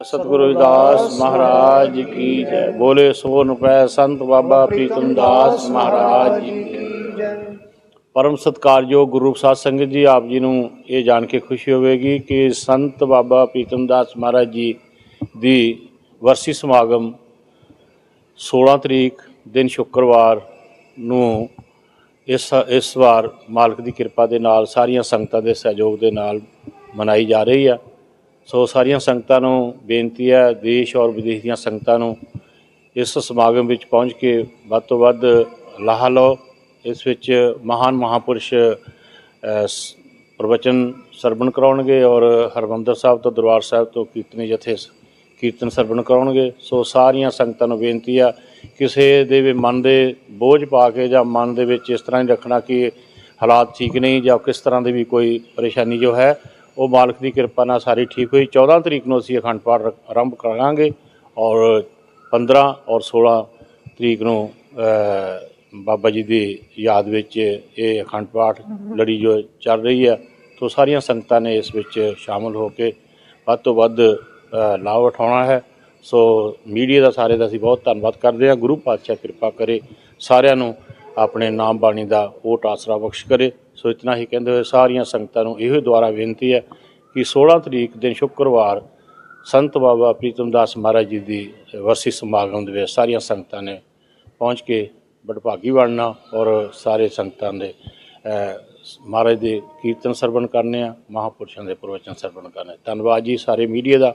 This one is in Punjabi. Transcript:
ਸਤਿਗੁਰੂ ਰਵਿਦਾਸ ਮਹਾਰਾਜ ਕੀ ਜੈ ਬੋਲੇ ਸੋ ਰੁਪੈ ਸੰਤ ਬਾਬਾ ਪ੍ਰੀਤਮ ਦਾਸ ਮਹਾਰਾਜ ਜੀ ਕੀ ਜੈ। ਪਰਮ ਸਤਿਕਾਰਯੋਗ ਗੁਰੂ ਸਾਧ ਸੰਗਤ ਜੀ, ਆਪ ਜੀ ਨੂੰ ਇਹ ਜਾਣ ਕੇ ਖੁਸ਼ੀ ਹੋਵੇਗੀ ਕਿ ਸੰਤ ਬਾਬਾ ਪ੍ਰੀਤਮ ਦਾਸ ਮਹਾਰਾਜ ਜੀ ਦੀ ਵਰਸੀ ਸਮਾਗਮ 16 ਤਰੀਕ, ਦਿਨ ਸ਼ੁੱਕਰਵਾਰ ਨੂੰ ਇਸ ਇਸ ਵਾਰ ਮਾਲਕ ਦੀ ਕਿਰਪਾ ਦੇ ਨਾਲ ਸਾਰੀਆਂ ਸੰਗਤਾਂ ਦੇ ਸਹਿਯੋਗ ਦੇ ਨਾਲ ਮਨਾਈ ਜਾ ਰਹੀ ਹੈ ਸੋ ਸਾਰੀਆਂ ਸੰਗਤਾਂ ਨੂੰ ਬੇਨਤੀ ਹੈ, ਦੇਸ਼ ਔਰ ਵਿਦੇਸ਼ ਦੀਆਂ ਸੰਗਤਾਂ ਨੂੰ ਇਸ ਸਮਾਗਮ ਵਿੱਚ ਪਹੁੰਚ ਕੇ ਵੱਧ ਤੋਂ ਵੱਧ ਲਾਹਾ ਲਓ। ਇਸ ਵਿੱਚ ਮਹਾਨ ਮਹਾਪੁਰਸ਼ ਪ੍ਰਵਚਨ ਸਰਵਣ ਕਰਾਉਣਗੇ ਔਰ ਹਰਮੰਦਰ ਸਾਹਿਬ ਤੋਂ, ਦਰਬਾਰ ਸਾਹਿਬ ਤੋਂ ਕੀਰਤਨੀ ਜਥੇ ਕੀਰਤਨ ਸਰਵਣ ਕਰਾਉਣਗੇ। ਸੋ ਸਾਰੀਆਂ ਸੰਗਤਾਂ ਨੂੰ ਬੇਨਤੀ ਆ ਕਿਸੇ ਦੇ ਵੀ ਮਨ ਦੇ ਬੋਝ ਪਾ ਕੇ ਜਾਂ ਮਨ ਦੇ ਵਿੱਚ ਇਸ ਤਰ੍ਹਾਂ ਹੀ ਰੱਖਣਾ ਕਿ ਹਾਲਾਤ ਠੀਕ ਨਹੀਂ ਜਾਂ ਕਿਸ ਤਰ੍ਹਾਂ ਦੀ ਵੀ ਕੋਈ ਪਰੇਸ਼ਾਨੀ ਜੋ ਹੈ ਉਹ ਮਾਲਕ ਦੀ ਕਿਰਪਾ ਨਾਲ ਸਾਰੀ ਠੀਕ ਹੋਈ। 14 ਤਰੀਕ ਨੂੰ ਅਸੀਂ ਅਖੰਡ ਪਾਠ ਆਰੰਭ ਕਰਾਂਗੇ ਔਰ 15 ਔਰ 16 ਤਰੀਕ ਨੂੰ ਬਾਬਾ ਜੀ ਦੀ ਯਾਦ ਵਿੱਚ ਇਹ ਅਖੰਡ ਪਾਠ ਲੜੀ ਜੋ ਚੱਲ ਰਹੀ ਹੈ। ਤੋਂ ਸਾਰੀਆਂ ਸੰਗਤਾਂ ਨੇ ਇਸ ਵਿੱਚ ਸ਼ਾਮਲ ਹੋ ਕੇ ਵੱਧ ਤੋਂ ਵੱਧ ਲਾਭ ਉਠਾਉਣਾ ਹੈ। ਸੋ ਮੀਡੀਆ ਦਾ ਸਾਰੇ ਦਾ ਅਸੀਂ ਬਹੁਤ ਧੰਨਵਾਦ ਕਰਦੇ ਹਾਂ। ਗੁਰੂ ਪਾਤਸ਼ਾਹ ਕਿਰਪਾ ਕਰੇ ਸਾਰਿਆਂ ਨੂੰ ਆਪਣੇ ਨਾਮ ਬਾਣੀ ਦਾ ਓਟ ਆਸਰਾ ਬਖਸ਼ ਕਰੇ। ਸੋ ਇਤਨਾ ਹੀ ਕਹਿੰਦੇ ਹੋਏ ਸਾਰੀਆਂ ਸੰਗਤਾਂ ਨੂੰ ਇਹੋ ਦੁਆਰਾ ਬੇਨਤੀ ਹੈ ਕਿ 16 ਤਰੀਕ ਦਿਨ ਸ਼ੁੱਕਰਵਾਰ ਸੰਤ ਬਾਬਾ ਪ੍ਰੀਤਮ ਦਾਸ ਮਹਾਰਾਜ ਜੀ ਦੀ ਵਰਸੀ ਸਮਾਗਮ ਦੇ ਵਿੱਚ ਸਾਰੀਆਂ ਸੰਗਤਾਂ ਨੇ ਪਹੁੰਚ ਕੇ ਬੜਭਾਗੀ ਬਣਨਾ ਔਰ ਸਾਰੇ ਸੰਗਤਾਂ ਦੇ ਮਹਾਰਾਜ ਦੇ ਕੀਰਤਨ ਸਰਵਣ ਕਰਨੇ ਆ, ਮਹਾਪੁਰਸ਼ਾਂ ਦੇ ਪ੍ਰਵਚਨ ਸਰਵਣ ਕਰਨੇ ਧੰਨਵਾਦ ਜੀ ਸਾਰੇ ਮੀਡੀਆ ਦਾ।